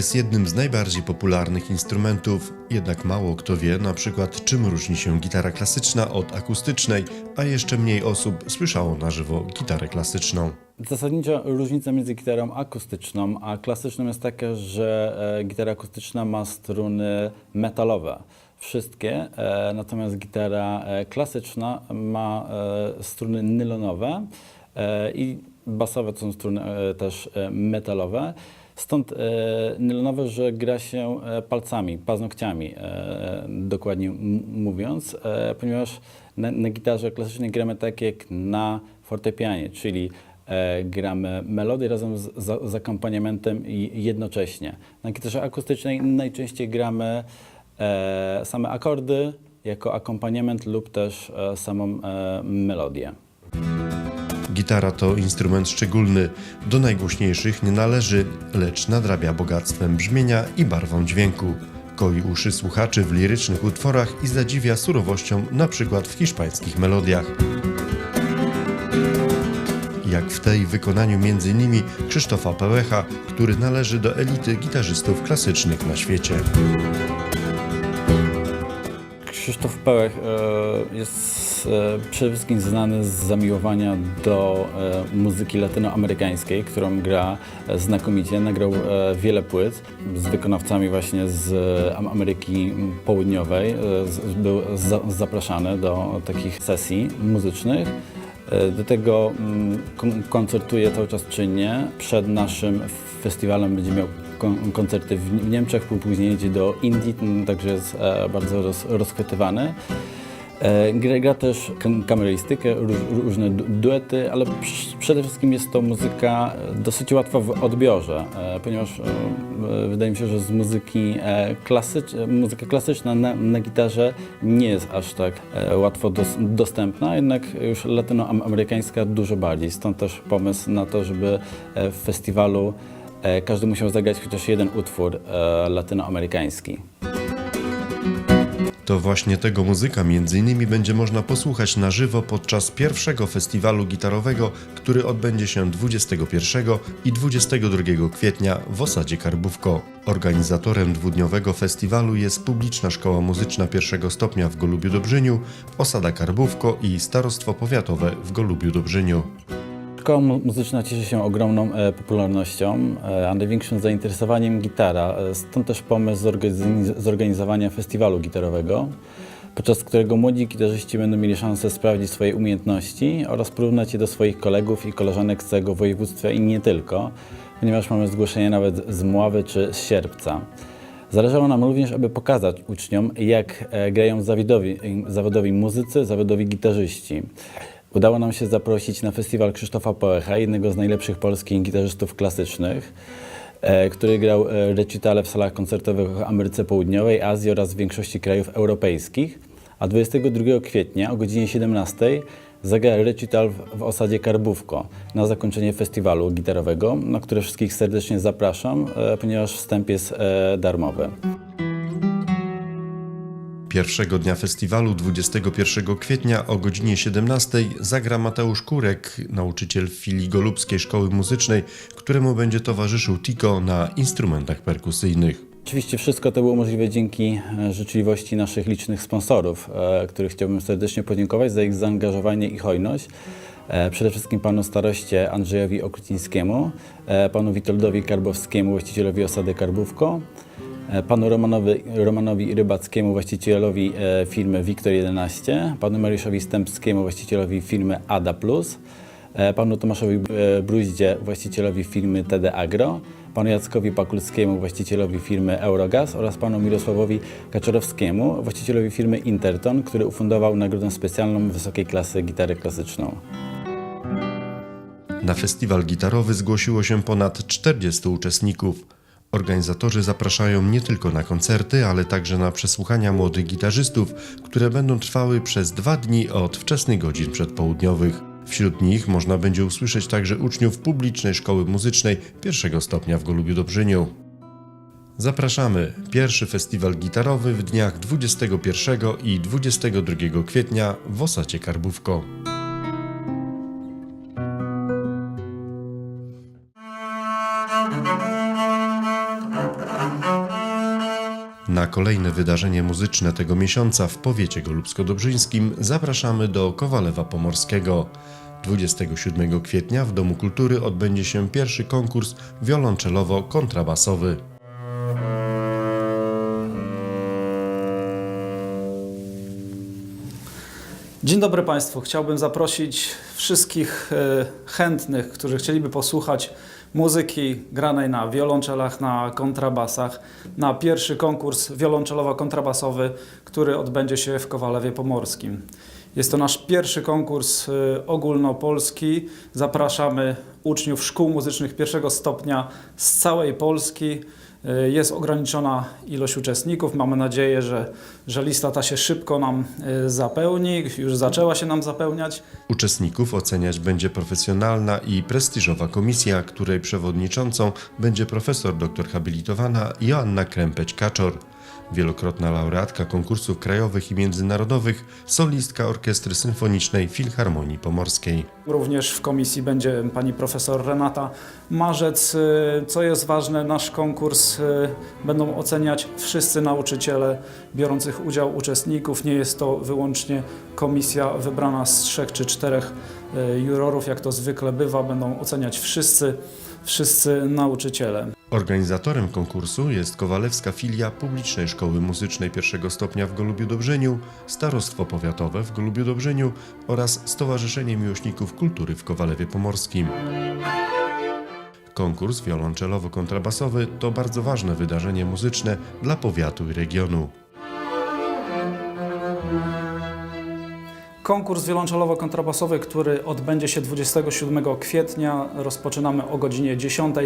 jest jednym z najbardziej popularnych instrumentów, jednak mało kto wie na przykład czym różni się gitara klasyczna od akustycznej, a jeszcze mniej osób słyszało na żywo gitarę klasyczną. Zasadnicza różnica między gitarą akustyczną a klasyczną jest taka, że e, gitara akustyczna ma struny metalowe. Wszystkie, e, natomiast gitara e, klasyczna ma struny nylonowe i basowe to są struny też metalowe. Stąd e, nylonowe, że gra się e, palcami, paznokciami, e, dokładnie mówiąc, ponieważ na, na gitarze klasycznej gramy tak jak na fortepianie, czyli gramy melodię razem z, z, z akompaniamentem jednocześnie. Na gitarze akustycznej najczęściej gramy e, same akordy jako akompaniament lub też e, samą e, melodię. Gitara to instrument szczególny, do najgłośniejszych nie należy, lecz nadrabia bogactwem brzmienia i barwą dźwięku. Koi uszy słuchaczy w lirycznych utworach i zadziwia surowością, przykład w hiszpańskich melodiach. Jak w tej wykonaniu m.in. Krzysztofa Pełecha, który należy do elity gitarzystów klasycznych na świecie. Krzysztof Pełech e, e, przede wszystkim znany z zamiłowania do e, muzyki latynoamerykańskiej, którą gra e, znakomicie. Nagrał wiele płyt z wykonawcami właśnie z Am- Ameryki Południowej. Był za, zapraszany do takich sesji muzycznych. Do tego mm, kon- koncertuje cały czas czynnie. Przed naszym festiwalem będzie miał kon- koncerty w Niemczech, pó- później jedzie do Indii, także jest bardzo roz, rozchwytywany. E, Gra, też kam- kamerystykę, róż, różne du- duety, ale przede wszystkim jest to muzyka e, dosyć łatwa w odbiorze, e, ponieważ wydaje mi się, że z muzyki klasycz, muzyka klasyczna na, na gitarze nie jest aż tak łatwo dos, dostępna, jednak już latynoamerykańska dużo bardziej. Stąd też pomysł na to, żeby w festiwalu każdy musiał zagrać chociaż jeden utwór latynoamerykański. To właśnie tego muzyka między innymi będzie można posłuchać na żywo podczas pierwszego festiwalu gitarowego, który odbędzie się 21 i 22 kwietnia w osadzie Karbówko. Organizatorem dwudniowego festiwalu jest Publiczna Szkoła Muzyczna pierwszego stopnia w Golubiu Dobrzyniu, osada Karbówko i Starostwo Powiatowe w Golubiu Dobrzyniu. Szkoła mu- muzyczna cieszy się ogromną e, popularnością, e, a największym zainteresowaniem gitara. E, Stąd też pomysł zorganiz- zorganizowania festiwalu gitarowego, podczas którego młodzi gitarzyści będą mieli szansę sprawdzić swoje umiejętności oraz porównać je do swoich kolegów i koleżanek z całego województwa i nie tylko, ponieważ mamy zgłoszenie nawet z Mławy czy z Sierpca. Zależało nam również, aby pokazać uczniom, jak grają zawodowi, zawodowi muzycy, zawodowi gitarzyści. Udało nam się zaprosić na festiwal Krzysztofa Poecha, jednego z najlepszych polskich gitarzystów klasycznych, e, który grał e, recitale w salach koncertowych w Ameryce Południowej, Azji oraz w większości krajów europejskich. A 22 kwietnia o godzinie 17 zagra recital w, osadzie Karbówko na zakończenie festiwalu gitarowego, na które wszystkich serdecznie zapraszam, e, ponieważ wstęp jest darmowy. Pierwszego dnia festiwalu 21 kwietnia o godzinie 17 zagra Mateusz Kurek, nauczyciel filii Golubskiej Szkoły Muzycznej, któremu będzie towarzyszył Tiko na instrumentach perkusyjnych. Oczywiście wszystko to było możliwe dzięki e, życzliwości naszych licznych sponsorów, e, których chciałbym serdecznie podziękować za ich zaangażowanie i hojność. E, Przede wszystkim panu staroście Andrzejowi Okrucińskiemu, panu Witoldowi Karbowskiemu, właścicielowi osady Karbówko, panu Romanowi, Romanowi Rybackiemu, właścicielowi e, firmy Wiktor 11, panu Mariuszowi Stępskiemu, właścicielowi firmy Ada Plus, e, panu Tomaszowi e, Bruździe, właścicielowi firmy TD Agro, panu Jackowi Pakulskiemu, właścicielowi firmy Eurogaz oraz panu Mirosławowi Kaczorowskiemu, właścicielowi firmy Interton, który ufundował nagrodę specjalną wysokiej klasy gitarę klasyczną. Na festiwal gitarowy zgłosiło się ponad 40 uczestników. Organizatorzy zapraszają nie tylko na koncerty, ale także na przesłuchania młodych gitarzystów, które będą trwały przez dwa dni od wczesnych godzin przedpołudniowych. Wśród nich można będzie usłyszeć także uczniów publicznej szkoły muzycznej pierwszego stopnia w Golubiu Dobrzyniu. Zapraszamy! Pierwszy festiwal gitarowy w dniach 21 i 22 kwietnia w Osacie Karbówko. Kolejne wydarzenie muzyczne tego miesiąca w powiecie golubsko-dobrzyńskim zapraszamy do Kowalewa Pomorskiego. 27 kwietnia w Domu Kultury odbędzie się pierwszy konkurs wiolonczelowo-kontrabasowy. Dzień dobry Państwu. Chciałbym zaprosić wszystkich e, chętnych, którzy chcieliby posłuchać muzyki granej na wiolonczelach, na kontrabasach, na pierwszy konkurs wiolonczelowo-kontrabasowy, który odbędzie się w Kowalewie Pomorskim. Jest to nasz pierwszy konkurs e, ogólnopolski. Zapraszamy uczniów szkół muzycznych pierwszego stopnia z całej Polski. E, Jest ograniczona ilość uczestników. Mamy nadzieję, że, że lista ta się szybko nam e, zapełni. Już zaczęła się nam zapełniać. Uczestników oceniać będzie profesjonalna i prestiżowa komisja, której przewodniczącą będzie profesor dr habilitowana Joanna Krępeć-Kaczor. Wielokrotna laureatka konkursów krajowych i międzynarodowych, solistka Orkiestry Symfonicznej Filharmonii Pomorskiej. Również w komisji będzie pani profesor Renata Marzec. Co jest ważne, nasz konkurs e, będą oceniać wszyscy nauczyciele biorących udział uczestników. Nie jest to wyłącznie komisja wybrana z trzech czy czterech e, jurorów, jak to zwykle bywa. Będą oceniać wszyscy, wszyscy nauczyciele. Organizatorem konkursu jest Kowalewska Filia Publicznej Szkoły Muzycznej pierwszego stopnia w Golubiu Dobrzeniu, Starostwo Powiatowe w Golubiu Dobrzeniu oraz Stowarzyszenie Miłośników Kultury w Kowalewie Pomorskim. Konkurs wiolonczelowo-kontrabasowy to bardzo ważne wydarzenie muzyczne dla powiatu i regionu. Konkurs wiolonczelowo-kontrabasowy, który odbędzie się 27 kwietnia. Rozpoczynamy o godzinie 10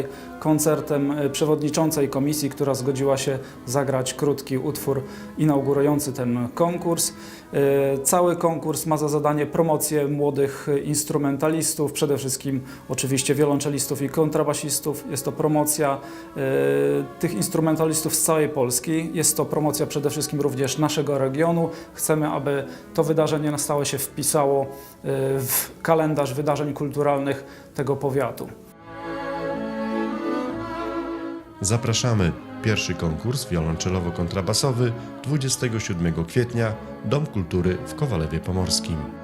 koncertem e, przewodniczącej komisji, która zgodziła się zagrać krótki utwór inaugurujący ten konkurs. E, Cały konkurs ma za zadanie promocję młodych instrumentalistów, przede wszystkim oczywiście wiolonczelistów i kontrabasistów. Jest to promocja e, tych instrumentalistów z całej Polski. Jest to promocja przede wszystkim również naszego regionu. Chcemy, aby to wydarzenie na stałe się wpisało e, w kalendarz wydarzeń kulturalnych tego powiatu. Zapraszamy! Pierwszy konkurs wiolonczelowo-kontrabasowy 27 kwietnia Dom Kultury w Kowalewie Pomorskim.